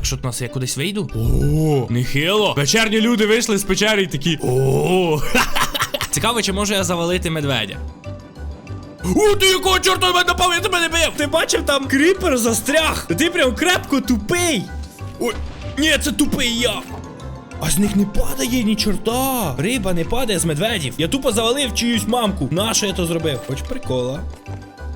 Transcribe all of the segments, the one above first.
Так, що тут у нас я кудись вийду? О, нехило. Вечерні люди вийшли з печери і такі. О. Цікаво, чи можу я завалити медведя. О, ти якого чорта на мене напав, я тебе не бив! Ти бачив там кріпер застряг? Ти прям крепко тупий. Ой, ні, це тупий я. А з них не падає ні чорта. Риба не падає з медведів. Я тупо завалив чиюсь мамку. Нащо я то зробив? Хоч прикола.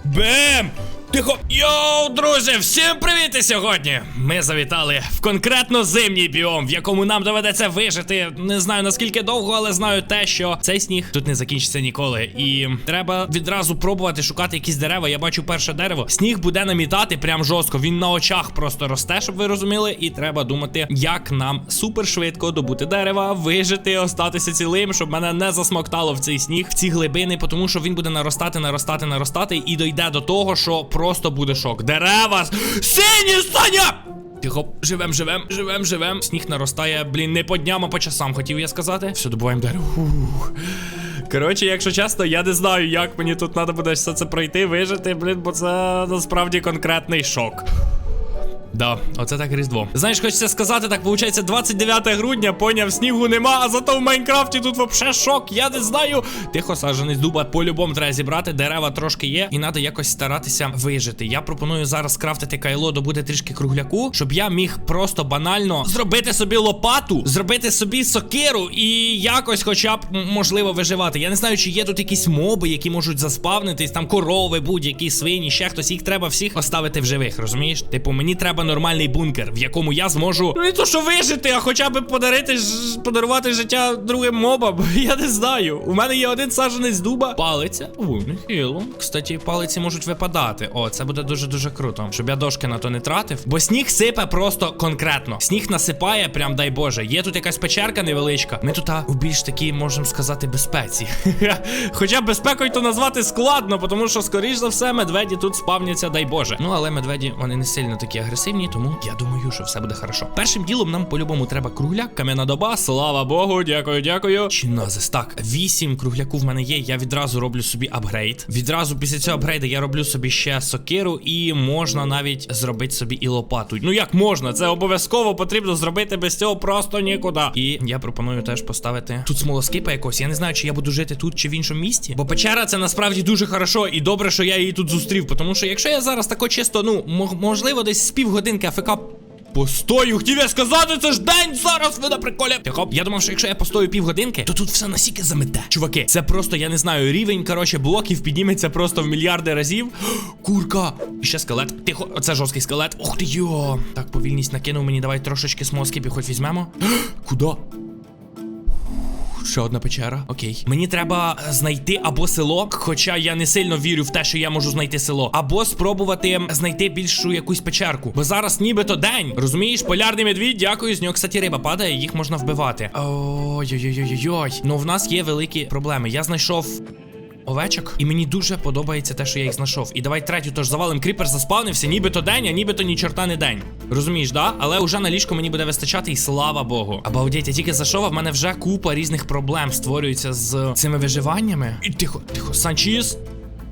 Бем! Тихо! Йоу, друзі, всім привіт! І сьогодні ми завітали в конкретно зимній біом, в якому нам доведеться вижити. Не знаю наскільки довго, але знаю те, що цей сніг тут не закінчиться ніколи. І треба відразу пробувати шукати якісь дерева. Я бачу перше дерево. Сніг буде намітати прям жорстко. Він на очах просто росте, щоб ви розуміли. І треба думати, як нам супер швидко добути дерева, вижити, остатися цілим, щоб мене не засмоктало в цей сніг, в ці глибини, тому що він буде наростати, наростати, наростати, і дойде до того, що просто буде шок. Дерева! Сині Саня! Тихо, живем, живем, живем, живем. Сніг наростає, блін, не по дням, а по часам, хотів я сказати. Все, добуваємо дерево. Коротше, якщо чесно, я не знаю, як мені тут треба буде все це пройти, вижити, блін, бо це насправді конкретний шок. Да, оце так різдво. Знаєш, хочеться сказати, так виходить 29 грудня, поняв, снігу нема, а зато в Майнкрафті тут вообще шок. Я не знаю. Тихо, саджаний з дуба, по-любому треба зібрати, дерева трошки є, і треба якось старатися вижити. Я пропоную зараз крафтити кайло, добути трішки кругляку, щоб я міг просто банально зробити собі лопату, зробити собі сокиру і якось, хоча б можливо, виживати. Я не знаю, чи є тут якісь моби, які можуть заспавнитись, там корови, будь-які свині, ще хтось. Їх треба всіх оставити в живих, розумієш? Типу, мені треба нормальний бункер, в якому я зможу ну не то, що вижити, а хоча б подарити подарувати життя другим мобам. Я не знаю. У мене є один саджанець дуба. Палиця. О, нехило. Кстати, палиці можуть випадати. О, це буде дуже дуже круто. Щоб я дошки на то не тратив. Бо сніг сипе просто конкретно. Сніг насипає, прям дай Боже. Є тут якась печерка невеличка. Ми тут у більш такій, можемо сказати, безпеці. Хоча безпекою то назвати складно, тому що, скоріш за все, медведі тут спавняться, дай Боже. Ну, але медведі вони не сильно такі агресивні, тому я думаю, що все буде хорошо. Першим ділом нам по-любому треба кругляк, кам'яна доба. Слава Богу, дякую, дякую. Чиназис. Так, вісім кругляку в мене є. Я відразу роблю собі апгрейд. Відразу після цього апгрейда я роблю собі ще сокиру, і можна навіть зробити собі і лопату. Ну як можна? Це обов'язково потрібно зробити без цього просто нікуди. І я пропоную теж поставити тут смолоскипа якось. Я не знаю, чи я буду жити тут чи в іншому місті. Бо печера це насправді дуже хорошо, і добре, що я її тут зустрів. Тому що якщо я зараз тако чисто, ну мо- можливо, десь з півгодинки АФК Постою, хотів я сказати, це ж день зараз ви на приколі. Тихо, я думав, що якщо я постою півгодинки, то тут все насіки замете. Чуваки, це просто, я не знаю, рівень, коротше, блоків підніметься просто в мільярди разів. Курка! І ще скелет. Тихо, оце жорсткий скелет. Ух ти йо. Так, повільність накинув мені, давай трошечки смоскипів хоч візьмемо. Куди? Ще одна печера. Окей. Мені треба знайти або село, хоча я не сильно вірю в те, що я можу знайти село, або спробувати знайти більшу якусь печерку. Бо зараз нібито день. Розумієш, полярний медвідь, дякую. З нього, кстати, риба падає, їх можна вбивати. Ой-ой-ой-ой-ой. Ну в нас є великі проблеми. Я знайшов. Овечок, і мені дуже подобається те, що я їх знайшов. І давай третю тож завалим. Кріпер заспавнився, нібито день, а нібито ні чорта не день. Розумієш, да? Але уже на ліжко мені буде вистачати, і слава Богу. Обалдеть, я тільки зайшов, а в мене вже купа різних проблем створюється з цими виживаннями. І тихо, тихо, Санчіз.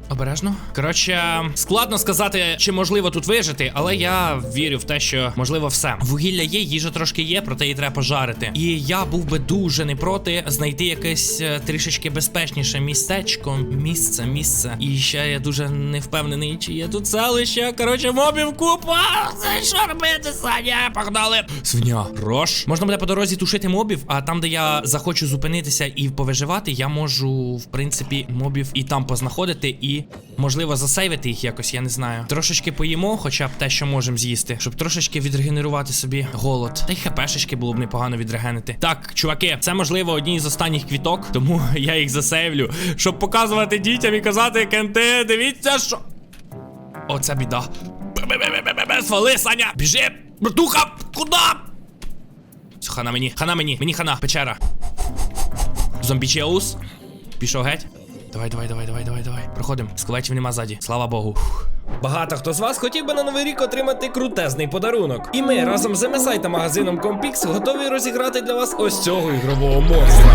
Обережно. Коротше, складно сказати, чи можливо тут вижити, але я вірю в те, що можливо все. Вугілля є, їжа трошки є, проте її треба пожарити. І я був би дуже не проти знайти якесь е, трішечки безпечніше містечко, місце, місце. І ще я дуже не впевнений, чи є тут селище. Коротше, мобів купа. Що робити, Саня? Погнали. Свиня, рош. Можна буде по дорозі тушити мобів, а там, де я захочу зупинитися і повиживати, я можу, в принципі, мобів і там познаходити, і можливо засейвити їх якось, я не знаю. Трошечки поїмо, хоча б те, що можемо з'їсти, щоб трошечки відрегенерувати собі голод. Та й хпшечки було б непогано відрегенити. Так, чуваки, це можливо одні з останніх квіток, тому я їх засейвлю, щоб показувати дітям і казати, кенти, дивіться, що. Оце біда. Свали, Саня! Біжи! Братуха! Куда? Хана мені, хана мені, мені хана, печера. Зомбічеус. Пішов геть. Давай, давай, давай, давай, давай, давай. Проходимо. Скелетів нема ззаді. Слава Богу. Багато хто з вас хотів би на новий рік отримати крутезний подарунок. І ми разом з MSI та магазином Compix готові розіграти для вас ось цього ігрового монстра.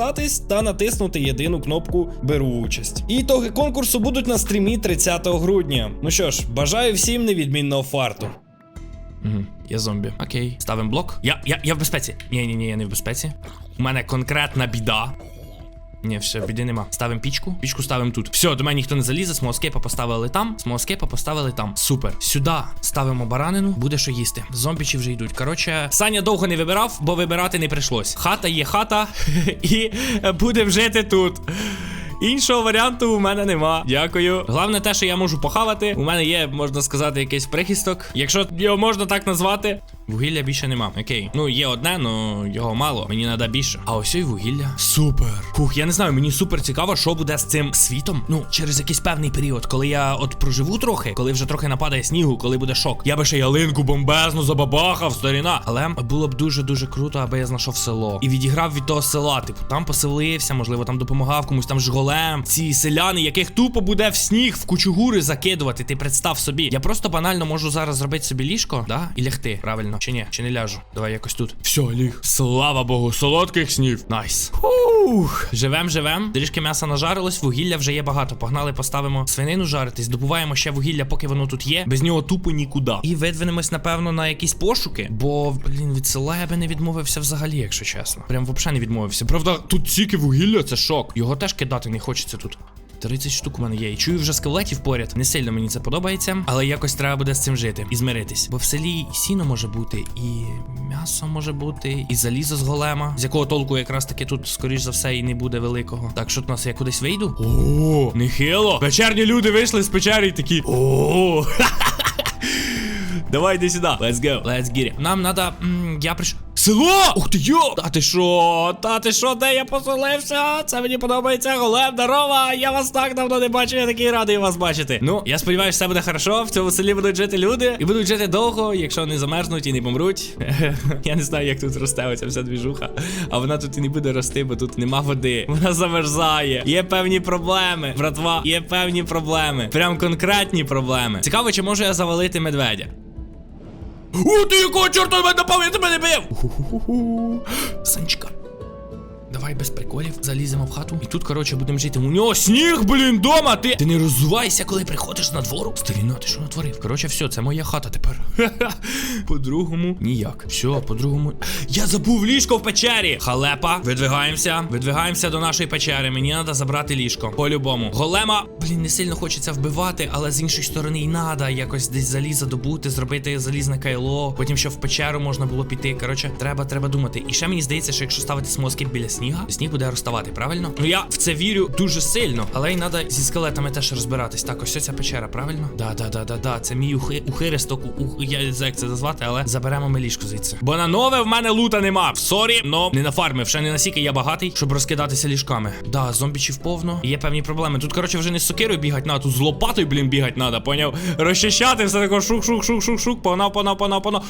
підписатись та натиснути єдину кнопку Беру участь. Ітоги конкурсу будуть на стрімі 30 грудня. Ну що ж, бажаю всім невідмінного фарту. Угу, я зомбі. Окей. Ставимо блок. Я, я, я в безпеці. Ні, ні, ні, я не в безпеці. У мене конкретна біда. Ні, все, біди нема. Ставимо пічку. Пічку ставимо тут. Все, до мене ніхто не залізе. Смоскейпа поставили там. Смоскейпа поставили там. Супер. Сюди ставимо баранину, буде що їсти. Зомбічі вже йдуть. Коротше, Саня довго не вибирав, бо вибирати не прийшлось. Хата є хата, і будемо жити тут. Іншого варіанту у мене нема. Дякую. Головне те, що я можу похавати. У мене є, можна сказати, якийсь прихисток. Якщо його можна так назвати. Вугілля більше нема. Окей. Ну, є одне, но його мало. Мені треба більше. А ось і вугілля. Супер. Фух, я не знаю, мені супер цікаво, що буде з цим світом. Ну, через якийсь певний період, коли я от проживу трохи, коли вже трохи нападає снігу, коли буде шок. Я би ще ялинку бомбезну забабахав, старіна. Але було б дуже-дуже круто, аби я знайшов село. І відіграв від того села. Типу, там поселився, можливо, там допомагав комусь там жголем. Ці селяни, яких тупо буде в сніг, в кучугури закидувати. Ти представ собі. Я просто банально можу зараз зробити собі ліжко, да? І лягти. Правильно. Чи ні? Чи не ляжу? Давай якось тут. Все, ліг. Слава Богу, солодких снів. Найс. Ух. Живем, живем. Трішки м'яса нажарилось, вугілля вже є багато. Погнали, поставимо свинину жаритись, добуваємо ще вугілля, поки воно тут є. Без нього тупо нікуди. І видвинемось, напевно, на якісь пошуки. Бо, блін, від села я би не відмовився взагалі, якщо чесно. Прям взагалі не відмовився. Правда, тут тільки вугілля, це шок. Його теж кидати не хочеться тут. 30 штук у мене є. І чую вже скелетів поряд. Не сильно мені це подобається, але якось треба буде з цим жити і змиритись. Бо в селі і сіно може бути, і м'ясо може бути, і залізо з голема, з якого толку якраз таки тут, скоріш за все, і не буде великого. Так, що тут нас я кудись вийду? О, нехило. Вечерні люди вийшли з печери і такі. О. Давай йди сюди. Let's go. Let's get it. Нам м, я прийшов. Село! Ух ти йо! Та ти що? Та ти що, де я поселився? Це мені подобається. Голем, здорова! Я вас так давно не бачив, я такий радий вас бачити. Ну, я сподіваюся, все буде хорошо. В цьому селі будуть жити люди і будуть жити довго, якщо не замерзнуть і не помруть. я не знаю, як тут росте оця вся двіжуха. А вона тут і не буде рости, бо тут нема води. Вона замерзає. Є певні проблеми. Братва, є певні проблеми. Прям конкретні проблеми. Цікаво, чи можу я завалити медведя. О, ти якого чорта мене напав, я тебе бив! Уху-ху-ху. Давай без приколів заліземо в хату. І тут, коротше, будемо жити. У нього сніг, блін, дома. Ти Ти не роззувайся, коли приходиш на двору. Старіна, ти що натворив? Коротше, все, це моя хата тепер. По-другому ніяк. Все, по-другому. Я забув ліжко в печері. Халепа. Видвигаємося. Видвигаємося до нашої печери. Мені треба забрати ліжко. По-любому. Голема. Блін, не сильно хочеться вбивати, але з іншої сторони і треба якось десь залізо добути, зробити залізне кайло. Потім ще в печеру можна було піти. Коротше, треба, треба думати. І ще мені здається, що якщо ставити смоски біля сніга, сніг буде розставати, правильно? Ну я в це вірю дуже сильно, але й треба зі скелетами теж розбиратись. Так, ось ця печера, правильно? Да, да, да, да, да. Це мій ухи, ухиристок, ух, я не знаю, як це назвати, але заберемо ми ліжко звідси. Бо на нове в мене лута нема. Сорі, но не нафармив. Ще не настільки я багатий, щоб розкидатися ліжками. Да, зомбічів повно. Є певні проблеми. Тут, коротше, вже не з сокирою бігать надо, тут з лопатою, блін, бігать надо, поняв? Розчищати все тако шук-шук-шук-шук-шук, погнав, погнав, погнав, погнав.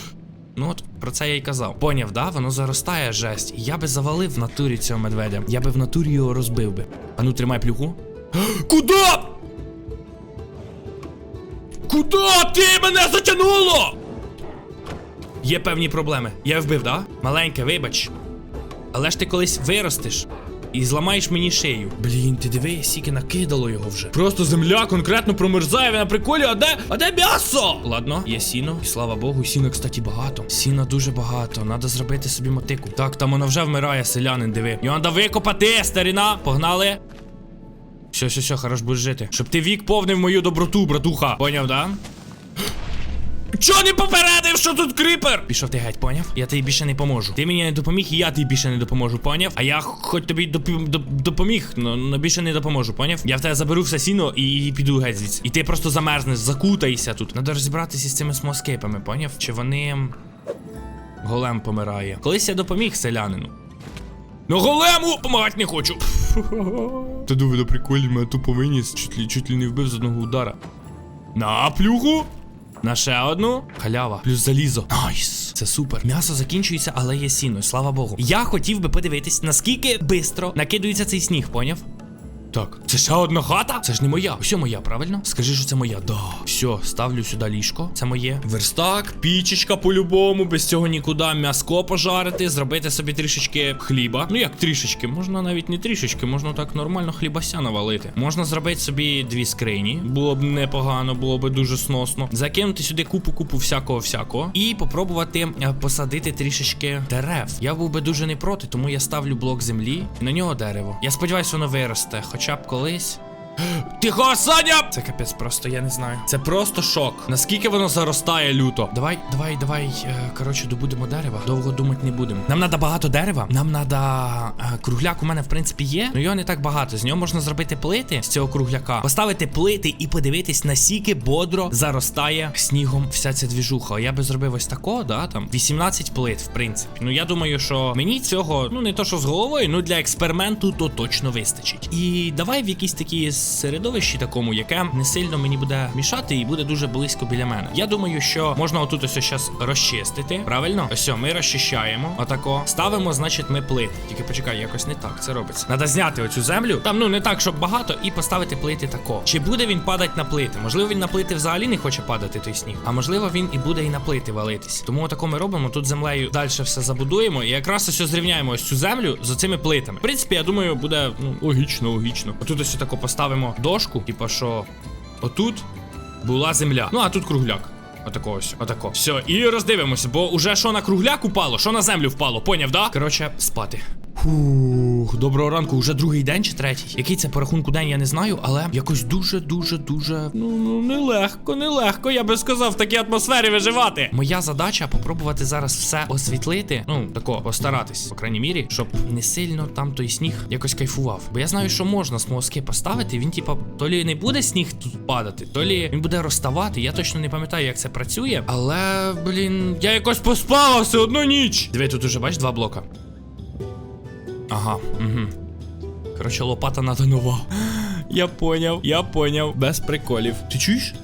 Ну от про це я й казав. Поняв, да? Воно заростає жесть. Я би завалив в натурі цього медведя. Я би в натурі його розбив би. А ну тримай плюху. Куда? Куди ти мене затягнуло? Є певні проблеми. Я вбив, да? Маленьке, вибач. Але ж ти колись виростеш і зламаєш мені шию. Блін, ти диви, сіки накидало його вже. Просто земля конкретно промерзає, на приколі, а де? А де м'ясо? Ладно, є сіно, і слава Богу, сіна, кстати, багато. Сіна дуже багато. Надо зробити собі мотику. Так, там воно вже вмирає, селянин, диви. Його треба викопати, старіна. Погнали. Все, все, все, хорош будеш жити. Щоб ти вік повнив мою доброту, братуха. Поняв, да? Чо не попередив, що тут кріпер? Пішов ти геть, поняв? Я тобі більше не поможу. Ти мені не допоміг, і я тобі більше не допоможу, поняв? А я хоч тобі доп- доп- допоміг, но, но більше не допоможу, поняв? Я в тебе заберу все сіно і піду геть звідси. І ти просто замерзнеш, закутайся тут. Надо розібратися з цими смоскейпами, поняв? Чи вони. Голем помирає. Колись я допоміг селянину. Ну голему помагати не хочу. Та диви на приколі, мене тупо виніс, чуть ли, чуть ли не вбив з одного удара. На плюху. На ще одну. Халява. Плюс залізо. Найс. Це супер. М'ясо закінчується, але є сіно, слава Богу. Я хотів би подивитись, наскільки бистро накидується цей сніг, поняв? Так, це ще одна хата? Це ж не моя. Все моя, правильно? Скажи, що це моя. Да. Все, ставлю сюди ліжко. Це моє. Верстак, пічечка по-любому. Без цього нікуди. М'яско пожарити, зробити собі трішечки хліба. Ну як трішечки, можна навіть не трішечки, можна так нормально хлібася навалити. Можна зробити собі дві скрині. Було б непогано, було б дуже сносно. Закинути сюди купу-купу всякого всякого. І попробувати е, посадити трішечки дерев. Я був би дуже не проти, тому я ставлю блок землі на нього дерево. Я сподіваюся, воно виросте, хоча б колись. Тихо, Саня! Це капець просто, я не знаю. Це просто шок. Наскільки воно заростає люто. Давай, давай, давай. Е, коротше, добудемо дерева. Довго думати не будемо. Нам треба багато дерева. Нам треба. Кругляк у мене, в принципі, є. Ну його не так багато. З нього можна зробити плити з цього кругляка. Поставити плити і подивитись, наскільки бодро заростає снігом вся ця двіжуха. Я би зробив ось такого, да, там 18 плит, в принципі. Ну я думаю, що мені цього, ну не то, що з головою, ну для експерименту то точно вистачить. І давай в якійсь такій середовищі такому, яке не сильно мені буде мішати і буде дуже близько біля мене. Я думаю, що можна отут ось зараз розчистити. Правильно? Ось ми розчищаємо. Отако. Ставимо, значить, ми плити. Тільки почекай, якось не так це робиться. Надо зняти оцю землю. Там ну не так, щоб багато, і поставити плити тако. Чи буде він падати на плити? Можливо, він на плити взагалі не хоче падати той сніг. А можливо, він і буде і на плити валитись. Тому отако ми робимо. Тут землею далі все забудуємо. І якраз ось зрівняємо ось цю землю з оцими плитами. В принципі, я думаю, буде ну логічно, логічно. Отут ось тако поставимо дошку, типа що отут була земля. Ну а тут кругляк. Отако ось, отако. Все, і роздивимося, бо уже що на кругляк упало, що на землю впало, поняв, да? Коротше, спати. Фух, доброго ранку, уже другий день чи третій. Який це по рахунку день, я не знаю, але якось дуже, дуже. Ну, ну нелегко, нелегко, я би сказав, в такій атмосфері виживати. Моя задача попробувати зараз все освітлити. Ну, тако, постаратись, по крайній мірі, щоб не сильно там той сніг якось кайфував. Бо я знаю, що можна смолоски поставити. Він, типа, то лі не буде сніг тут падати, то лі він буде розставати. Я точно не пам'ятаю, як це працює. Але, блін, я якось поспала все одну ніч. Диви, тут уже бач два блока. Ага, угу. Коротше, лопата надо нова. Я поняв, я поняв. Без приколів. Ти чуєш?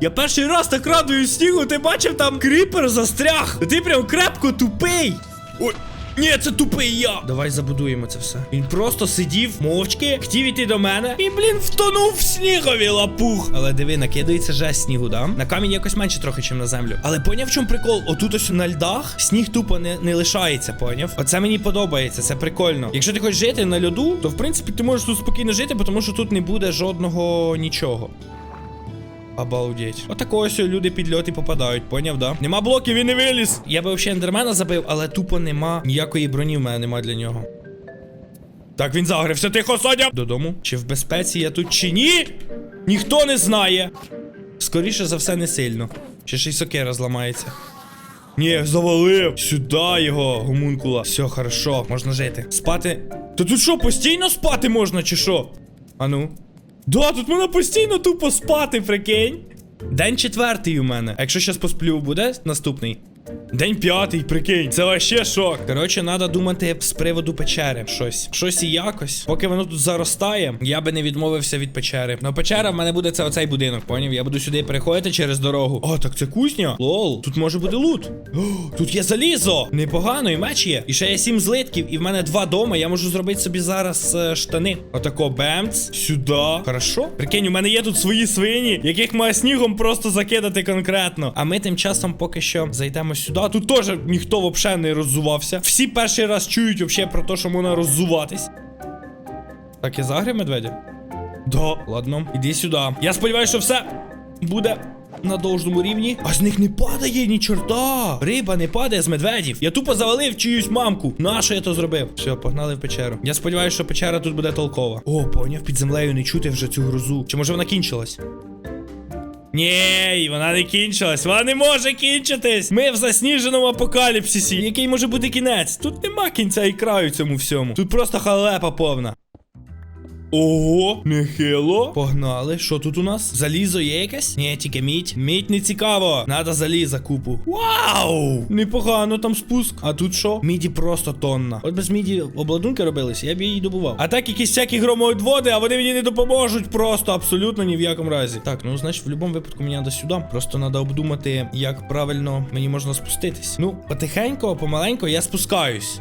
Я перший раз так радую снігу, ти бачив там кріпер застряг. Ти прям крепко тупий. Ой. Ні, це тупий я. Давай забудуємо це все. Він просто сидів мовчки, хотів іти до мене і, блін, втонув в снігові лапух. Але диви, накидається жесть снігу, да? На камінь якось менше трохи, ніж на землю. Але поняв, в чому прикол? Отут ось на льдах сніг тупо не, не лишається, поняв? Оце мені подобається, це прикольно. Якщо ти хочеш жити на льоду, то в принципі ти можеш тут спокійно жити, тому що тут не буде жодного нічого. Обалдеть. Отако ось люди під льот попадають, поняв, да? Нема блоків, він не виліз. Я би взагалі ендермена забив, але тупо нема ніякої броні в мене нема для нього. Так, він загрився, тихо, Соня! Додому. Чи в безпеці я тут, чи ні? Ніхто не знає. Скоріше за все, не сильно. Ще ще й сокира зламається. Ні, завалив. Сюди його, гомункула. Все, хорошо, можна жити. Спати. Та тут що, постійно спати можна, чи що? Ану. Да, тут можна постійно тупо спати, прикинь. День четвертий у мене. Якщо щас посплю, буде наступний? День п'ятий, прикинь, це вообще шок. Коротше, треба думати з приводу печери. Щось. Щось і якось. Поки воно тут заростає, я би не відмовився від печери. Ну, печера в мене буде це оцей будинок, поняв? Я буду сюди переходити через дорогу. О, так це кузня. Лол, тут може бути лут. О, тут є залізо. Непогано, і меч є. І ще є сім злитків, і в мене два дома. Я можу зробити собі зараз е, штани. Отако бемц. Сюди. Хорошо. Прикинь, у мене є тут свої свині, яких має снігом просто закидати конкретно. А ми тим часом поки що зайдемо сюди. Тут теж ніхто взагалі не роззувався. Всі перший раз чують взагалі про те, що можна роззуватись. Так, я загрів медведя? Да, ладно, іди сюди. Я сподіваюся, що все буде на должному рівні. А з них не падає ні чорта. Риба не падає з медведів. Я тупо завалив чиюсь мамку. Нащо я то зробив? Все, погнали в печеру. Я сподіваюся, що печера тут буде толкова. О, поняв, під землею не чути вже цю грозу. Чи може вона кінчилась? Ні, вона не кінчилась, вона не може кінчитись. Ми в засніженому апокаліпсисі. Який може бути кінець? Тут нема кінця і краю цьому всьому. Тут просто халепа повна. Ого, нехило. Погнали. Що тут у нас? Залізо є якесь? Ні, тільки мідь. Мідь не цікаво. Надо заліза купу. Вау! Непогано там спуск. А тут що? Міді просто тонна. От без міді обладунки робились, я б її добував. А так якісь всякі громоотводи, а вони мені не допоможуть просто абсолютно ні в якому разі. Так, ну значить, в будь-якому випадку мені треба сюди. Просто треба обдумати, як правильно мені можна спуститись. Ну, потихенько, помаленько я спускаюсь.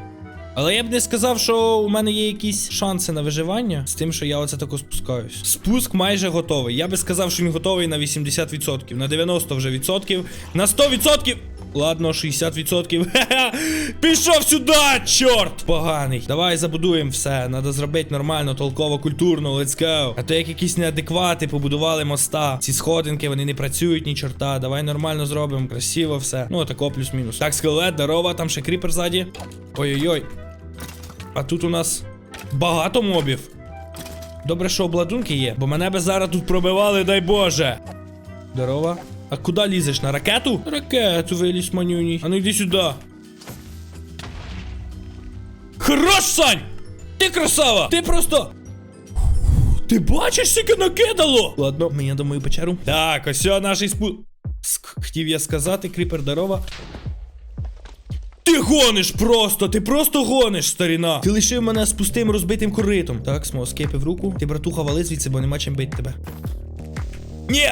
Але я б не сказав, що у мене є якісь шанси на виживання з тим, що я оце тако спускаюсь. Спуск майже готовий. Я би сказав, що він готовий на 80%, на 90 вже відсотків, на 100%! Ладно, 60%. Ха-ха! Пішов сюди, чорт! Поганий. Давай забудуємо все. Надо зробити нормально, толково, культурно, let's go. А то як якісь неадеквати побудували моста. Ці сходинки, вони не працюють ні чорта. Давай нормально зробимо, красиво все. Ну, тако плюс-мінус. Так, скелет, здорово, там ще кріпер ззаді. Ой-ой-ой. А тут у нас багато мобів. Добре, що обладунки є, бо мене би зараз тут пробивали, дай Боже. Здорово. А куди лізеш? На ракету? Ракету вилізь, манюній. А ну йди сюди. Хорош, Сань! Ти красава! Ти просто. Ти бачиш, скільки накидало? Ладно, мені до мою печеру. Так, ось наш спу. Хотів я сказати, кріпер здорова. Ти гониш просто, ти просто гониш, старіна. Ти лишив мене з пустим розбитим коритом. Так, смоскейпи в руку. Ти, братуха, вали звідси, бо нема чим бити тебе. Ні!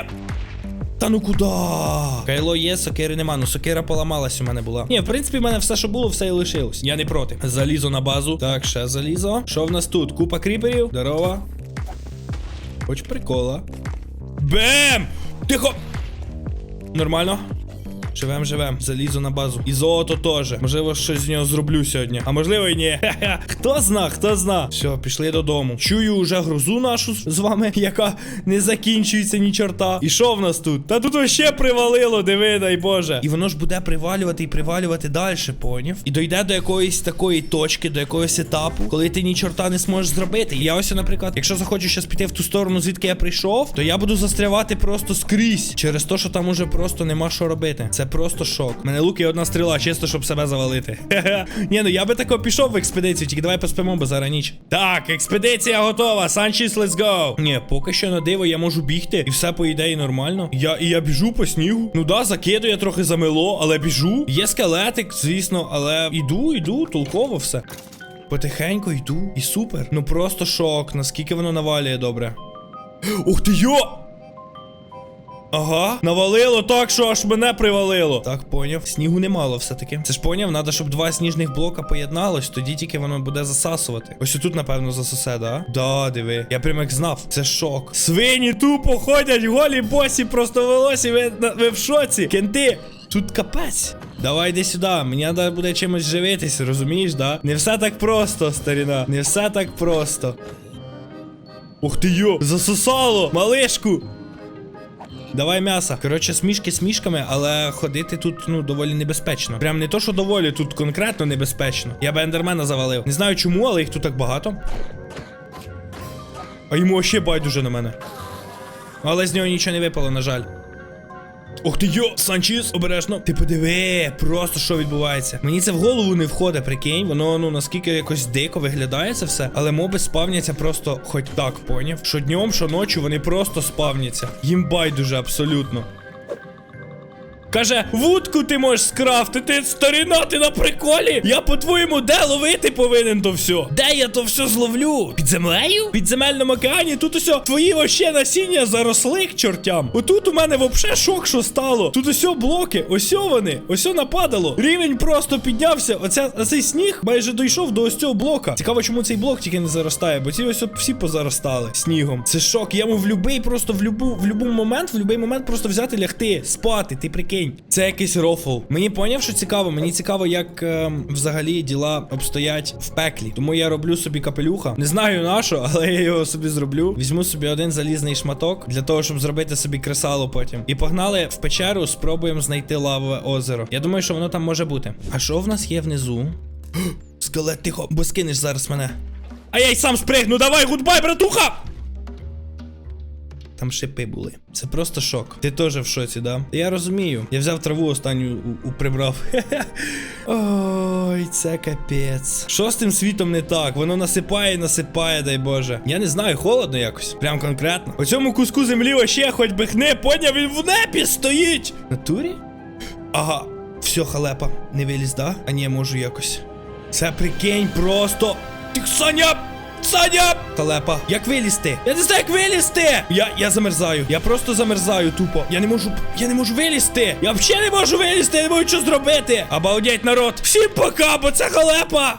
Та ну куда? Кайло є, сокири нема. Ну сокира поламалась у мене була. Ні, в принципі, в мене все, що було, все і лишилось. Я не проти. Залізо на базу. Так, ще залізо. Що в нас тут? Купа кріперів. Здорово. Хоч прикола. Бем! Тихо! Нормально. Живем, живем, залізу на базу. І золото теж. Можливо, щось з нього зроблю сьогодні. А можливо, і ні. Хе-хе. Хто зна, хто зна. Все, пішли додому. Чую уже грузу нашу з вами, яка не закінчується ні чорта. І що в нас тут? Та тут вообще привалило, диви, дай Боже. І воно ж буде привалювати і привалювати далі, поняв? І дойде до якоїсь такої точки, до якогось етапу, коли ти ні чорта не зможеш зробити. І я ось, наприклад, якщо захочу щас піти в ту сторону, звідки я прийшов, то я буду застрявати просто скрізь. Через те, що там уже просто нема що робити. Це просто шок. У Мене лук і одна стріла, чисто, щоб себе завалити. Ні, ну я би тако пішов в експедицію, тільки давай поспимо, бо зараз ніч. Так, експедиція готова. Санчіс, let's go. Ні, поки що на диво я можу бігти, і все по ідеї нормально. Я і я біжу по снігу. Ну да, закидую трохи замело, але біжу. Є скелетик, звісно, але іду, іду, толково все. Потихеньку йду, і супер. Ну просто шок, наскільки воно навалює добре. Ух ти йо! Ага, навалило так, що аж мене привалило. Так, поняв. Снігу немало все-таки. Це ж поняв, треба, щоб два сніжних блока поєдналось, тоді тільки воно буде засасувати. Ось тут, напевно, засосе, да? Да, диви. Я прям як знав. Це шок. Свині тупо ходять, голі босі, просто волосі. Ви, ви в шоці. Кенти, тут капець. Давай йди сюди, мені треба буде чимось живитись, розумієш, да? Не все так просто, старіна. Не все так просто. Ух ти йо, засосало, малишку. Давай м'ясо. Коротше, смішки смішками, але ходити тут ну доволі небезпечно. Прям не то, що доволі, тут конкретно небезпечно. Я би ендермена завалив. Не знаю чому, але їх тут так багато. А йому ще байдуже на мене. Але з нього нічого не випало, на жаль. Ух ти йо, Санчіс, обережно. Ти подиви, просто що відбувається. Мені це в голову не входить, прикинь. Воно ну наскільки якось дико виглядає це все. Але моби спавняться просто хоч так, поняв. Що днем, що ночі вони просто спавняться. Їм байдуже абсолютно. Каже, вудку ти можеш скрафтити, старина, ти на приколі. Я по-твоєму, де ловити повинен то все? Де я то все зловлю? Під землею? В підземельному океані тут усе твої вообще насіння заросли к чортям. Отут у мене вообще шок, що стало. Тут усе блоки, ось вони, ось нападало. Рівень просто піднявся. Оця, оцей сніг майже дійшов до ось цього блока. Цікаво, чому цей блок тільки не заростає, бо ці ось всі позаростали снігом. Це шок. Я можу в любий, просто в любу, в любий момент, в любий момент просто взяти лягти, спати. Ти прикинь. Це якийсь рофл. Мені поняв, що цікаво. Мені цікаво, як ем, взагалі діла обстоять в пеклі. Тому я роблю собі капелюха. Не знаю на що, але я його собі зроблю. Візьму собі один залізний шматок для того, щоб зробити собі кресало потім. І погнали в печеру, спробуємо знайти лавове озеро. Я думаю, що воно там може бути. А що в нас є внизу? Скелет, тихо, бо скинеш зараз мене. А я й сам спригну, давай, гудбай, братуха! Там шипи були. Це просто шок. Ти теж в шоці, да? Я розумію. Я взяв траву останню у, у прибрав. Ой, це капець. Що з тим світом не так? Воно насипає і насипає, дай Боже. Я не знаю, холодно якось. Прям конкретно. У цьому куску землі вообще хоч би хне, поняв, він в небі стоїть. Натурі? Ага, все, халепа. Не виліз, да? А ні, можу якось. Це прикинь, просто. Ти, Саня! Саня! телепа як вилізти? Я не знаю, як вилізти! Я, я замерзаю. Я просто замерзаю тупо. Я не можу. Я не можу вилізти. Я взагалі не можу вилізти, я не можу що зробити. Обалдеть, народ. Всім пока, бо це халепа!